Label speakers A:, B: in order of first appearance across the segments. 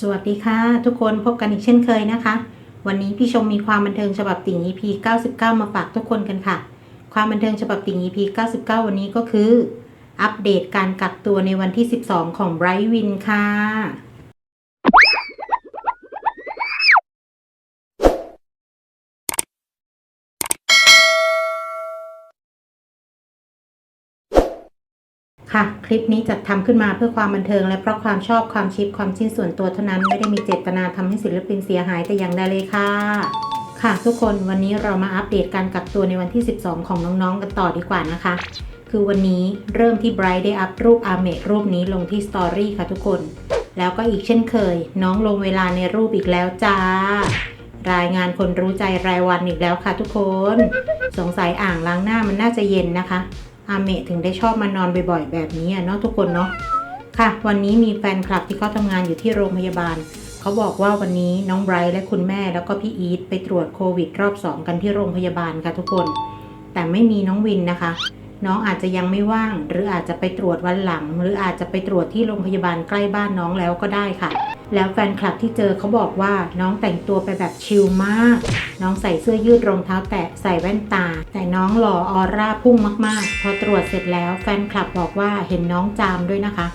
A: สวัสดีค่ะ ทุกคนพบกันอีกเช่นเคยนะคะ วันนี้พี่ชมมีความบันเทิงฉบับติ่ง EP 99 มาฝากทุกคนกันค่ะ ความบันเทิงฉบับติ่ง EP 99 วันนี้ก็คือ อัปเดตการกักตัวในวันที่ 12 ของไบรท์วินค่ะ ค่ะ คลิปนี้จัดทำขึ้นมาเพื่อความบันเทิง และเพราะความชอบความชิปความชิ้นส่วนตัวเท่านั้น ไม่ได้มีเจตนาทำให้ศิลปินเสียหายแต่อย่างใดเลยค่ะ ค่ะทุกคนวันนี้เรามาอัปเดตการกักตัวในวันที่ 12 ของน้องๆ กันต่อดีกว่านะคะ คือวันนี้เริ่มที่ไบรท์ได้อัพรูปอาเมรูปนี้ลงที่สตอรี่ค่ะทุกคน แล้วก็อีกเช่นเคย น้องลงเวลาในรูปอีกแล้วจ้ารายงานคนรู้ใจรายวันอีกแล้วค่ะทุกคน สงสัยอ่างล้างหน้ามันน่าจะเย็นนะคะ อาเมะถึงได้ชอบมานอนบ่อยๆ แบบนี้เนาะทุกคนเนาะค่ะ วันนี้มีแฟนคลับที่เขาทำงานอยู่ที่โรงพยาบาล เขาบอกว่าวันนี้น้องไบรท์และคุณแม่แล้วก็พี่อีทไปตรวจโควิดรอบ 2 กันที่โรงพยาบาลค่ะทุกคน แต่ไม่มีน้องวินนะคะ น้องอาจจะยังไม่ว่าง หรืออาจจะไปตรวจวันหลัง หรืออาจจะไปตรวจที่โรงพยาบาลใกล้บ้านน้องแล้วก็ได้ค่ะ แล้วแฟนคลับที่เจอเขาบอกว่าน้องแต่งตัวไปแบบชิลมาก น้องใส่เสื้อยืดรองเท้าแตะใส่แว่นตา แต่น้องหล่อออร่าพุ่งมากๆ พอตรวจเสร็จแล้วแฟนคลับบอกว่าเห็นน้องจามด้วยนะคะ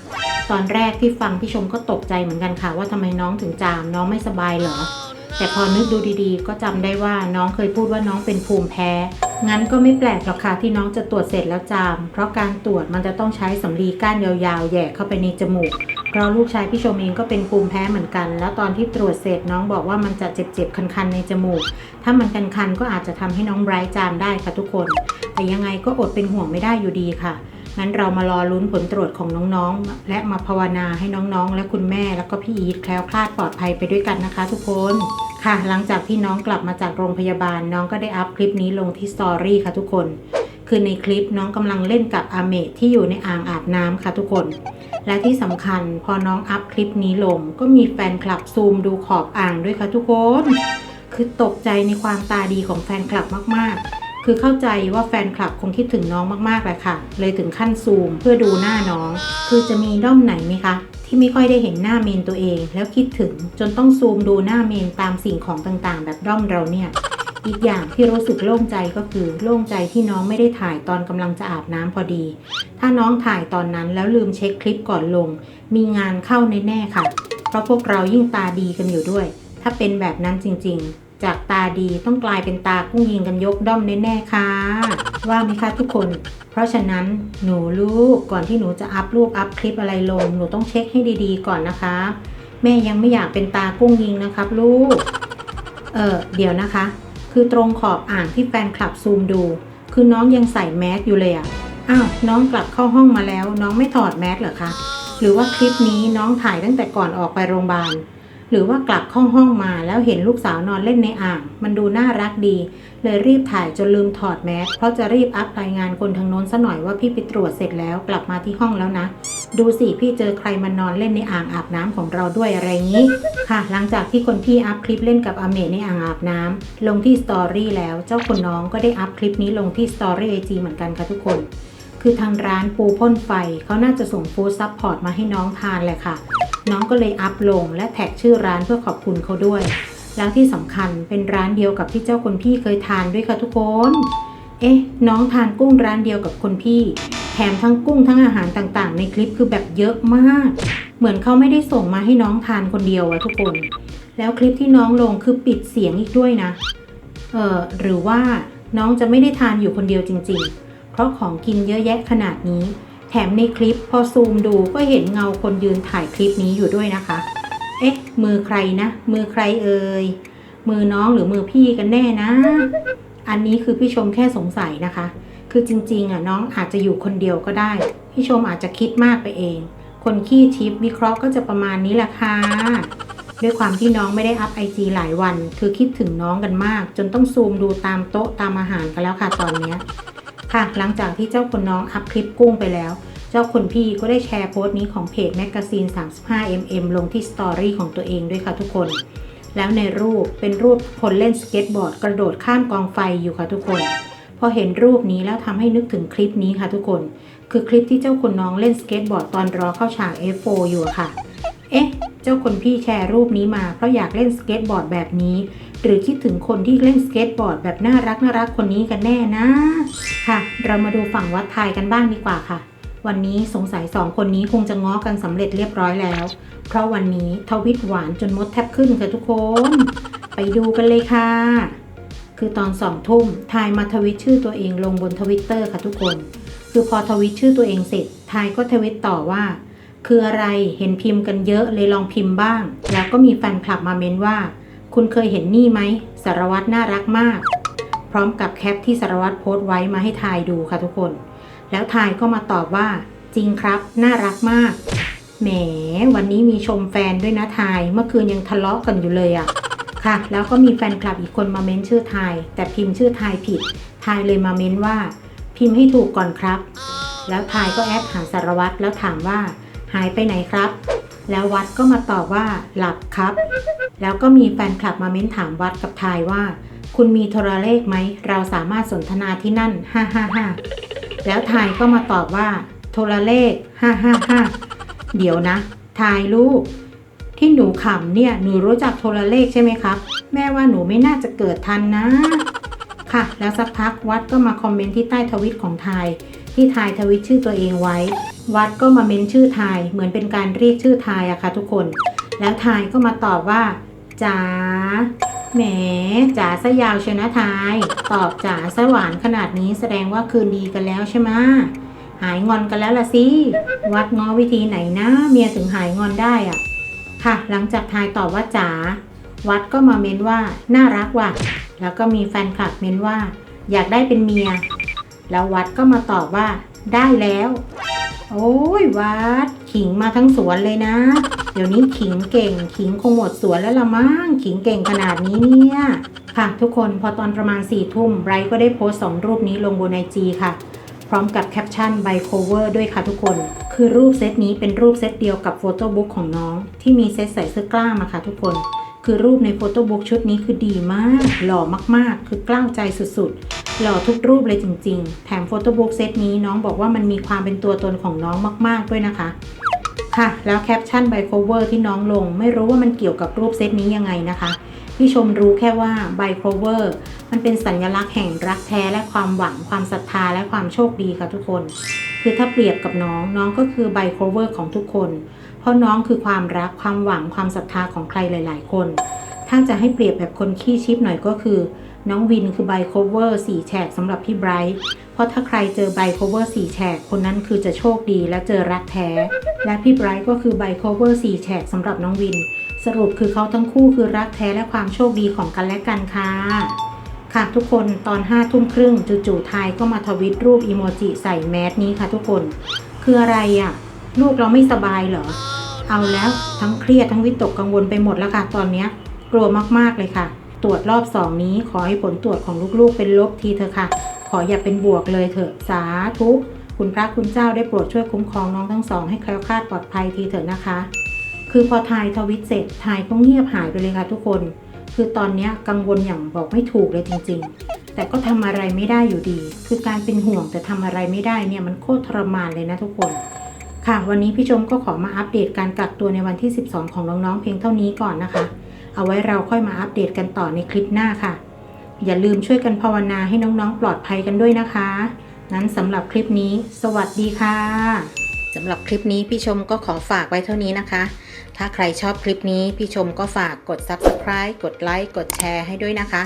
A: ตอนแรกที่ฟังพี่ชมก็ตกใจเหมือนกันค่ะ ว่าทำไมน้องถึงจามน้องไม่สบายเหรอแต่พอนึกดูดีๆ ก็จำได้ว่าน้องเคยพูดว่าน้องเป็นภูมิแพ้ งั้นก็ไม่แปลกหรอกค่ะที่น้องจะตรวจเสร็จแล้วจาม เพราะการตรวจมันจะต้องใช้สำลีก้านยาวๆแย่เข้าไปในจมูก เพราะลูกชายพี่ชมเองก็เป็นภูมิแพ้เหมือนกัน แล้วตอนที่ตรวจเสร็จน้องบอกว่ามันจะเจ็บๆคันๆในจมูก ถ้ามันคันๆก็อาจจะทำให้น้องไบรท์จามได้ค่ะทุกคน แต่ยังไงก็อดเป็นห่วงไม่ได้อยู่ดีค่ะงั้นเรามารอลุ้นผลตรวจของน้องๆ และมาภาวนาให้น้องๆ และคุณแม่แล้วก็พี่อีทแคล้วคลาดปลอดภัยไปด้วยกันนะคะ ทุกคน ค่ะ หลังจากที่น้องกลับมาจากโรงพยาบาล น้องก็ได้อัพคลิปนี้ลงที่สตอรี่ค่ะทุกคน คือในคลิปน้องกำลังเล่นกับอาเมะที่อยู่ในอ่างอาบน้ำค่ะทุกคน และที่สำคัญพอน้องอัพคลิปนี้ลง ก็มีแฟนคลับซูมดูขอบอ่างด้วยค่ะทุกคน คือตกใจในความตาดีของแฟนคลับมากๆ คือเข้าใจว่าแฟนคลับคงคิดถึงน้องมากๆแหละค่ะ เลยถึงขั้นซูมเพื่อดูหน้าน้อง คือจะมีด้อมไหนไหมคะ ที่ไม่ค่อยได้เห็นหน้าเมนตัวเอง แล้วคิดถึงจนต้องซูมดูหน้าเมนตามสิ่งของต่างๆ แบบด้อมเราเนี่ย อีกอย่างที่รู้สึกโล่งใจก็คือโล่งใจที่น้องไม่ได้ถ่ายตอนกำลังจะอาบน้ำพอดี ถ้าน้องถ่ายตอนนั้นแล้วลืมเช็คคลิปก่อนลง มีงานเข้าแน่ๆค่ะ เพราะพวกเรายิ่งตาดีกันอยู่ด้วย ถ้าเป็นแบบนั้นจริง ๆ จากตาดีต้องกลายเป็นตากุ้งยิงกันยกด้อมแน่ๆค่ะ ว่าไหมคะทุกคน เพราะฉะนั้นหนูลูกก่อนที่หนูจะอัพรูปอัพคลิปอะไรลง หนูต้องเช็คให้ดีๆก่อนนะคะ แม่ยังไม่อยากเป็นตากุ้งยิงนะครับลูก เออเดี๋ยวนะคะ คือตรงขอบอ่างที่แฟนคลับซูมดู คือน้องยังใส่แมสอยู่เลยอะอ้าวน้องกลับเข้าห้องมาแล้ว น้องไม่ถอดแมสเหรอคะหรือว่าคลิปนี้น้องถ่ายตั้งแต่ก่อนออกไปโรงพยาบาล หรือว่ากลับเข้าห้องมาแล้วเห็นลูกสาวนอนเล่นในอ่าง มันดูน่ารักดี เลยรีบถ่ายจนลืมถอดแมสเพราะจะรีบอัพรายงานคนทางโน้นซะหน่อยว่าพี่ไปตรวจเสร็จแล้วกลับมาที่ห้องแล้วนะ ดูสิพี่เจอใครมานอนเล่นในอ่างอาบน้ำของเราด้วยอะไรงี้ ค่ะ หลังจากที่คนพี่อัพคลิปเล่นกับอาเมในอ่างอาบน้ำลงที่สตอรี่แล้วเจ้าคนน้องก็ได้อัพคลิปนี้ลงที่สตอรี่ไอจีเหมือนกันค่ะทุกคนคือทางร้านปูพ่นไฟเขาน่าจะส่งฟู้ดซัพพอร์ตมาให้น้องทานแหละค่ะ น้องก็เลยอัพลงและแท็กชื่อร้านเพื่อขอบคุณเขาด้วย แล้วที่สำคัญเป็นร้านเดียวกับที่เจ้าคนพี่เคยทานด้วยค่ะทุกคน เอ๊ะ น้องทานกุ้งร้านเดียวกับคนพี่ แถมทั้งกุ้งทั้งอาหารต่างๆ ในคลิปคือแบบเยอะมาก เหมือนเขาไม่ได้ส่งมาให้น้องทานคนเดียวอะทุกคน แล้วคลิปที่น้องลงคือปิดเสียงอีกด้วยนะ เออหรือว่าน้องจะไม่ได้ทานอยู่คนเดียวจริง ๆ เพราะของกินเยอะแยะขนาดนี้ แถมในคลิปพอซูมดูก็เห็นเงาคนยืนถ่ายคลิปนี้อยู่ด้วยนะคะ เอ๊ะ มือใครนะ มือใครเอ่ย มือน้องหรือมือพี่กันแน่นะ อันนี้คือพี่ชมแค่สงสัยนะคะ คือจริงๆอะน้องอาจจะอยู่คนเดียวก็ได้ พี่ชมอาจจะคิดมากไปเอง คนขี้ทิปวิเคราะห์ก็จะประมาณนี้แหละค่ะ ด้วยความที่น้องไม่ได้อัพไอจีหลายวัน คือคิดถึงน้องกันมาก จนต้องซูมดูตามโต๊ะตามอาหารกันแล้วค่ะตอนเนี้ย ค่ะหลังจากที่เจ้าคนน้องอัพคลิปกุ้งไปแล้ว เจ้าคนพี่ก็ได้แชร์โพสต์นี้ของเพจแมกกาซีน 35mm ลงที่สตอรี่ของตัวเองด้วยค่ะทุกคน แล้วในรูปเป็นรูปคนเล่นสเก็ตบอร์ดกระโดดข้ามกองไฟอยู่ค่ะทุกคน พอเห็นรูปนี้แล้วทำให้นึกถึงคลิปนี้ค่ะทุกคน คือคลิปที่เจ้าคนน้องเล่นสเก็ตบอร์ดตอนรอเข้าฉาก F4 อยู่ค่ะ เอ๊ะ เจ้าคนพี่แชร์รูปนี้มาเพราะอยากเล่นสเก็ตบอร์ดแบบนี้ หรือคิดถึงคนที่เล่นสเก็ตบอร์ดแบบน่ารักน่ารักคนนี้กันแน่นะ ค่ะ เรามาดูฝั่งวัดไทยกันบ้างดีกว่าค่ะ วันนี้สงสัยสองคนนี้คงจะง้อกันสำเร็จเรียบร้อยแล้ว เพราะวันนี้ทวิตหวานจนมดแทบขึ้นค่ะทุกคน ไปดูกันเลยค่ะ คือตอนสองทุ่มทายมาทวิตชื่อตัวเองลงบนทวิตเตอร์ค่ะทุกคน คือพอทวิตชื่อตัวเองเสร็จทายก็ทวิตต่อว่า คืออะไรเห็นพิมพ์กันเยอะเลยลองพิมพ์บ้าง แล้วก็มีแฟนคลับมาเม้นว่า คุณเคยเห็นนี่ไหมสารวัตรน่ารักมาก พร้อมกับแคปที่สารวัตรโพสต์ไว้มาให้ทายดูค่ะทุกคน แล้วทายก็มาตอบว่า จริงครับ น่ารักมาก แหม วันนี้มีชมแฟนด้วยนะทาย เมื่อคืนยังทะเลาะกันอยู่เลยอะค่ะ แล้วก็มีแฟนคลับอีกคนมาเม้นชื่อทาย แต่พิมพ์ชื่อทายผิดทายเลยมาเม้นว่า พิมพ์ให้ถูกก่อนครับ แล้วทายก็แอดหาสารวัตรแล้วถามว่า หายไปไหนครับ แล้ววัดก็มาตอบว่าหลับครับ แล้วก็มีแฟนคลับมาเม้นถามวัดกับทายว่า คุณมีโทรเลขไหม เราสามารถสนทนาที่นั่นฮ่าฮ่าฮ่าแล้วทายก็มาตอบว่า โทรเลขฮ่าฮ่าฮ่าเดี๋ยวนะ ทายลูก ที่หนูขำเนี่ย หนูรู้จักโทรเลขใช่ไหมครับ แม่ว่าหนูไม่น่าจะเกิดทันนะ ค่ะ แล้วสักพักวัดก็มาคอมเมนต์ที่ใต้ทวิตของทาย ที่ทายทวิตชื่อตัวเองไว้ วัดก็มาเมนชื่อทาย เหมือนเป็นการเรียกชื่อทายอะค่ะทุกคน แล้วทายก็มาตอบว่าจ๋าแหมจ๋าซะยาวเชนะทาย ตอบจ๋าซะหวานขนาดนี้แสดงว่าคืนดีกันแล้วใช่ไหมหายงอนกันแล้วล่ะสิ วัดง้อวิธีไหนนะเมียถึงหายงอนได้อะค่ะ หลังจากทายตอบว่าจ๋าวัดก็มาเม้นว่าน่ารักว่ะ แล้วก็มีแฟนคลับเม้นว่า อยากได้เป็นเมีย แล้ววัดก็มาตอบว่าได้แล้ว โอ้ยวัด ขิงมาทั้งสวนเลยนะ เดี๋ยวนี้ขิงเก่ง ขิงคงหมดสวนแล้วละมั้งขิงเก่งขนาดนี้เนี่ยค่ะทุกคนพอตอนประมาณ4ี่ทุ่มไบรท์ก็ได้โพสต์สองรูปนี้ลงบนไอจีค่ะ พร้อมกับแคปชั่น by cover ด้วยค่ะทุกคน คือรูปเซตนี้เป็นรูปเซตเดียวกับโฟโต้บุ๊กของน้อง ที่มีเซตใส่เสื้อกล้ามอะค่ะทุกคน คือรูปในโฟโต้บุ๊กชุดนี้คือดีมาก หล่อมากๆ คือกล้าวใจสุดๆ หล่อทุกรูปเลยจริง ๆ แถมโฟโต้บุ๊กเซตนี้น้องบอกว่ามันมีความเป็นตัวตนของน้องมาก ๆ ด้วยนะคะ ค่ะ แล้วแคปชั่น by cover ที่น้องลง ไม่รู้ว่ามันเกี่ยวกับรูปเซตนี้ยังไงนะคะพี่ชมรู้แค่ว่า by cover มันเป็นสัญลักษณ์แห่งรักแท้และความหวัง ความศรัทธาและความโชคดีค่ะทุกคน คือถ้าเปรียบกับน้องน้องก็คือ by cover ของทุกคน เพราะน้องคือความรักความหวังความศรัทธาของใครหลาย ๆ คน ถ้าจะให้เปรียบแบบคนขี้ชิปหน่อยก็คือ น้องวินคือ by cover สีแฉกสำหรับพี่ไบรท์เพราะถ้าใครเจอ by cover สีแฉกคนนั้นคือจะโชคดีและเจอรักแท้ และพี่ไบรท์ก็คือ by cover สีแฉกสำหรับน้องวิน สรุปคือเขาทั้งคู่คือรักแท้และความโชคดีของกันและกันค่ะค่ะทุกคนตอนห้าทุ่มครึ่งจู่ๆทายก็มาทวิตรูปอีโมจิใส่แมสนี้ค่ะทุกคน คืออะไรอะ่ะ ลูกเราไม่สบายเหรอเอาแล้วทั้งเครียดทั้งวิตกกังวลไปหมดแล้วค่ะตอนนี้กลัวมากๆเลยค่ะ ตรวจรอบสองนี้ขอให้ผลตรวจของลูกๆ เป็นลบทีเถอะค่ะ ขออย่าเป็นบวกเลยเถอะสาธุคุณพระคุณเจ้าได้โปรดช่วยคุ้มครองน้องทั้งสองให้แคล้วคลาดปลอดภัยทีเถอะนะคะ คือพอทายทวิตเสร็จทายก็เงียบหายไปเลยค่ะทุกคน คือตอนนี้กังวลอย่างบอกไม่ถูกเลยจริง ๆ แต่ก็ทำอะไรไม่ได้อยู่ดี คือการเป็นห่วงแต่ทำอะไรไม่ได้เนี่ยมันโคตรทรมานเลยนะทุกคนค่ะ วันนี้พี่ชมก็ขอมาอัปเดตการกักตัวในวันที่ 12 ของน้องๆเพียงเท่านี้ก่อนนะคะ เอาไว้เราค่อยมาอัปเดตกันต่อในคลิปหน้าค่ะ อย่าลืมช่วยกันภาวนาให้น้องๆ ปลอดภัยกันด้วยนะคะนั้นสำหรับคลิปนี้ สวัสดีค่ะสำหรับคลิปนี้พี่ชมก็ขอฝากไว้เท่านี้นะคะ ถ้าใครชอบคลิปนี้พี่ชมก็ฝากกด subscribe กดไลค์กดแชร์ให้ด้วยนะคะ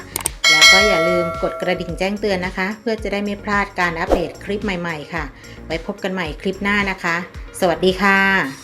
A: แล้วก็อย่าลืมกดกระดิ่งแจ้งเตือนนะคะ เพื่อจะได้ไม่พลาดการอัปเดตคลิปใหม่ๆ ค่ะ ไว้พบกันใหม่คลิปหน้านะคะ สวัสดีค่ะ